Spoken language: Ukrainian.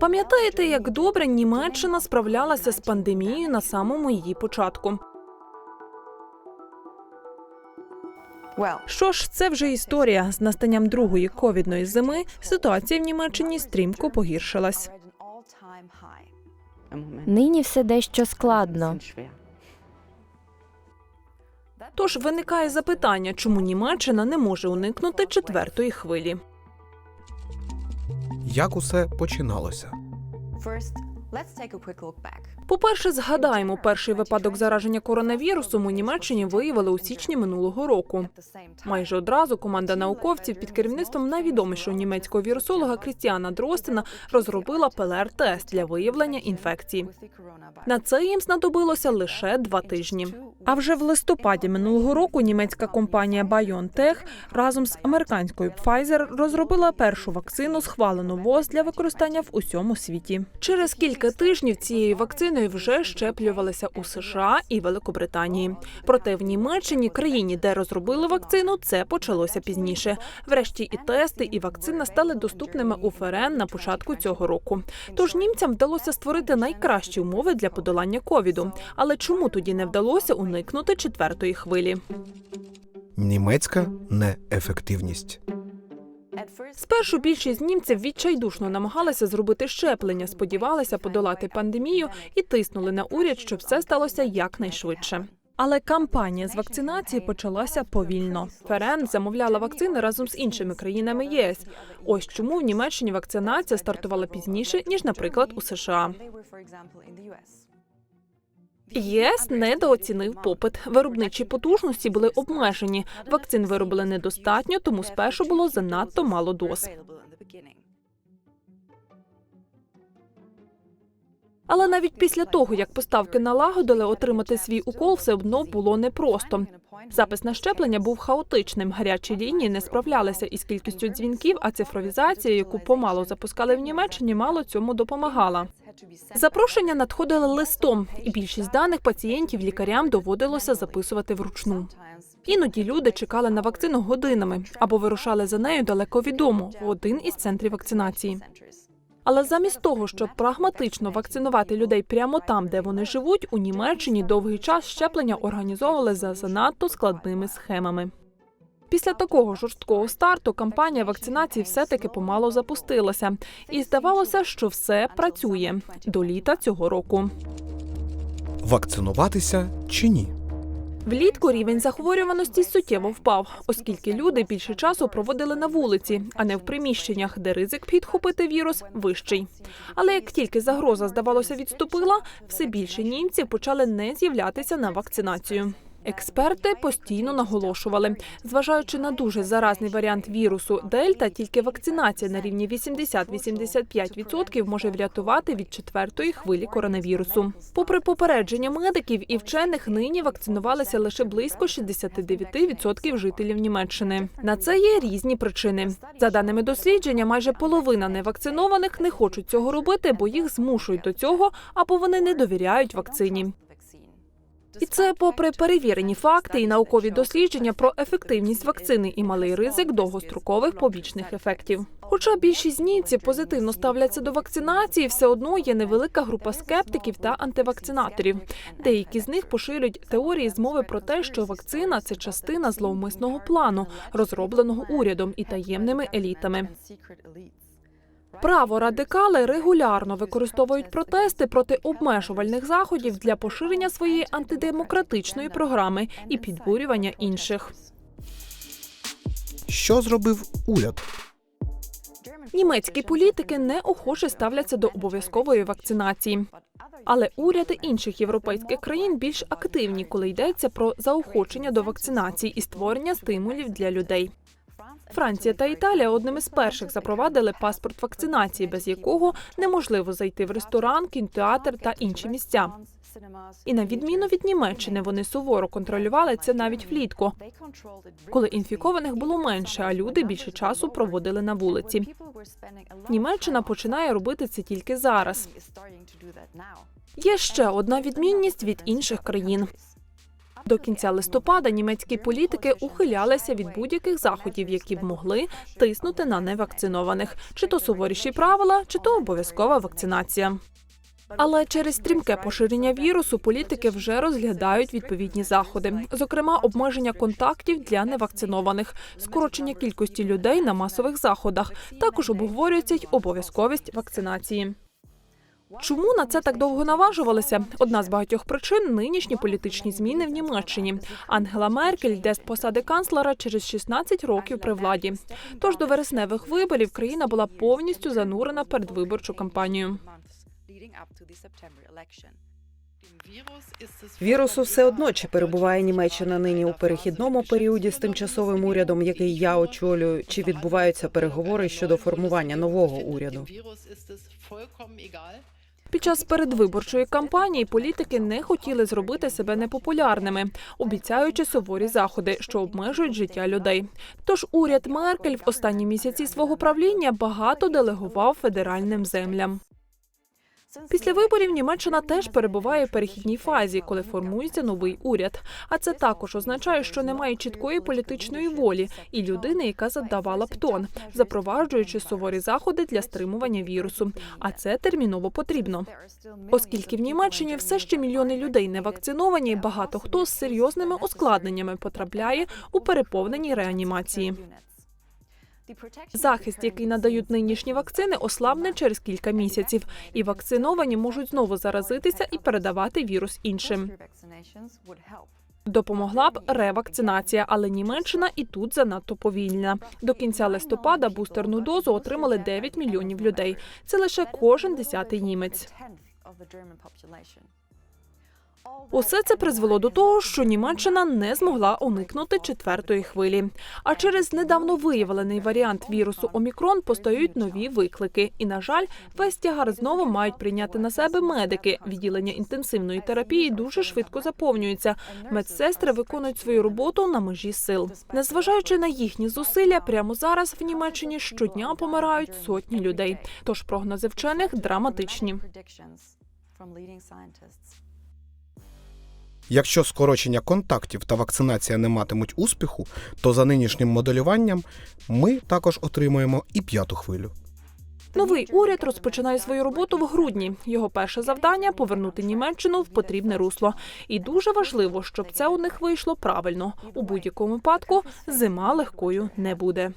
Пам'ятаєте, як добре Німеччина справлялася з пандемією на самому її початку? Що ж, це вже історія. З настанням другої ковідної зими ситуація в Німеччині стрімко погіршилась. Нині все дещо складно. Тож виникає запитання, чому Німеччина не може уникнути четвертої хвилі. Як усе починалося? По-перше, згадаємо, перший випадок зараження коронавірусом у Німеччині виявили у січні минулого року. Майже одразу команда науковців під керівництвом найвідомішого німецького вірусолога Крістіана Дростена розробила ПЛР-тест для виявлення інфекції. На це їм знадобилося лише два тижні. А вже в листопаді минулого року німецька компанія BioNTech разом з американською Pfizer розробила першу вакцину, схвалену ВОЗ для використання в усьому світі. Через кілька тижнів цією вакциною вже щеплювалися у США і Великобританії. Проте в Німеччині, країні, де розробили вакцину, це почалося пізніше. Врешті і тести, і вакцина стали доступними у ФРН на початку цього року. Тож німцям вдалося створити найкращі умови для подолання ковіду. Але чому тоді не вдалося уникнути четвертої хвилі? Німецька неефективність. Спершу більшість німців відчайдушно намагалися зробити щеплення, сподівалися подолати пандемію і тиснули на уряд, щоб все сталося якнайшвидше. Але кампанія з вакцинації почалася повільно. ФРН замовляла вакцини разом з іншими країнами ЄС. Ось чому в Німеччині вакцинація стартувала пізніше ніж, наприклад, у США. ЄС недооцінив попит. Виробничі потужності були обмежені. Вакцин виробили недостатньо, тому спершу було занадто мало доз. Але навіть після того, як поставки налагодили, отримати свій укол все одно було непросто. Запис на щеплення був хаотичним. Гарячі лінії не справлялися із кількістю дзвінків, а цифровізація, яку помало запускали в Німеччині, мало цьому допомагала. Запрошення надходили листом, і більшість даних пацієнтів лікарям доводилося записувати вручну. Іноді люди чекали на вакцину годинами або вирушали за нею далеко від дому в один із центрів вакцинації. Але замість того, щоб прагматично вакцинувати людей прямо там, де вони живуть, у Німеччині довгий час щеплення організовували за занадто складними схемами. Після такого жорсткого старту кампанія вакцинації все-таки помало запустилася, і здавалося, що все працює до літа цього року. Вакцинуватися чи ні? Влітку рівень захворюваності суттєво впав, оскільки люди більше часу проводили на вулиці, а не в приміщеннях, де ризик підхопити вірус вищий. Але як тільки загроза, здавалося, відступила, все більше німців почали не з'являтися на вакцинацію. Експерти постійно наголошували, зважаючи на дуже заразний варіант вірусу Дельта, тільки вакцинація на рівні 80-85% може врятувати від четвертої хвилі коронавірусу. Попри попередження медиків і вчених, нині вакцинувалися лише близько 69% жителів Німеччини. На це є різні причини. За даними дослідження, майже половина невакцинованих не хочуть цього робити, бо їх змушують до цього або вони не довіряють вакцині. І це попри перевірені факти і наукові дослідження про ефективність вакцини і малий ризик довгострокових побічних ефектів. Хоча більшість німців позитивно ставляться до вакцинації, все одно є невелика група скептиків та антивакцинаторів. Деякі з них поширюють теорії змови про те, що вакцина це частина зловмисного плану, розробленого урядом і таємними елітами. Праворадикали регулярно використовують протести проти обмежувальних заходів для поширення своєї антидемократичної програми і підбурювання інших. Що зробив уряд? Німецькі політики неохоче ставляться до обов'язкової вакцинації. Але уряди інших європейських країн більш активні, коли йдеться про заохочення до вакцинації і створення стимулів для людей. Франція та Італія одними з перших запровадили паспорт вакцинації, без якого неможливо зайти в ресторан, кінотеатр та інші місця. І на відміну від Німеччини, вони суворо контролювали це навіть влітку, коли інфікованих було менше, а люди більше часу проводили на вулиці. Німеччина починає робити це тільки зараз. Є ще одна відмінність від інших країн. До кінця листопада німецькі політики ухилялися від будь-яких заходів, які б могли тиснути на невакцинованих, чи то суворіші правила, чи то обов'язкова вакцинація. Але через стрімке поширення вірусу політики вже розглядають відповідні заходи, зокрема обмеження контактів для невакцинованих, скорочення кількості людей на масових заходах. Також обговорюється й обов'язковість вакцинації. Чому на це так довго наважувалися? Одна з багатьох причин нинішні політичні зміни в Німеччині. Ангела Меркель йде з посади канцлера через 16 років при владі. Тож до вересневих виборів країна була повністю занурена передвиборчу кампанію. Вірусу все одно чи перебуває Німеччина нині у перехідному періоді з тимчасовим урядом, який я очолюю, чи відбуваються переговори щодо формування нового уряду? Під час передвиборчої кампанії політики не хотіли зробити себе непопулярними, обіцяючи суворі заходи, що обмежують життя людей. Тож уряд Меркель в останні місяці свого правління багато делегував федеральним землям. Після виборів Німеччина теж перебуває в перехідній фазі, коли формується новий уряд. А це також означає, що немає чіткої політичної волі і людини, яка задавала б тон, запроваджуючи суворі заходи для стримування вірусу. А це терміново потрібно. Оскільки в Німеччині все ще мільйони людей не вакциновані, багато хто з серйозними ускладненнями потрапляє у переповнені реанімації. Захист, який надають нинішні вакцини, ослабне через кілька місяців, і вакциновані можуть знову заразитися і передавати вірус іншим. Допомогла б ревакцинація, але Німеччина і тут занадто повільна. До кінця листопада бустерну дозу отримали 9 мільйонів людей. Це лише кожен десятий німець. Усе це призвело до того, що Німеччина не змогла уникнути четвертої хвилі. А через недавно виявлений варіант вірусу Омікрон постають нові виклики. І, на жаль, весь тягар знову мають прийняти на себе медики. Відділення інтенсивної терапії дуже швидко заповнюється. Медсестри виконують свою роботу на межі сил. Незважаючи на їхні зусилля, прямо зараз в Німеччині щодня помирають сотні людей. Тож прогнози вчених драматичні. Якщо скорочення контактів та вакцинація не матимуть успіху, то за нинішнім моделюванням ми також отримуємо і п'яту хвилю. Новий уряд розпочинає свою роботу в грудні. Його перше завдання повернути Німеччину в потрібне русло. І дуже важливо, щоб це у них вийшло правильно. У будь-якому випадку зима легкою не буде.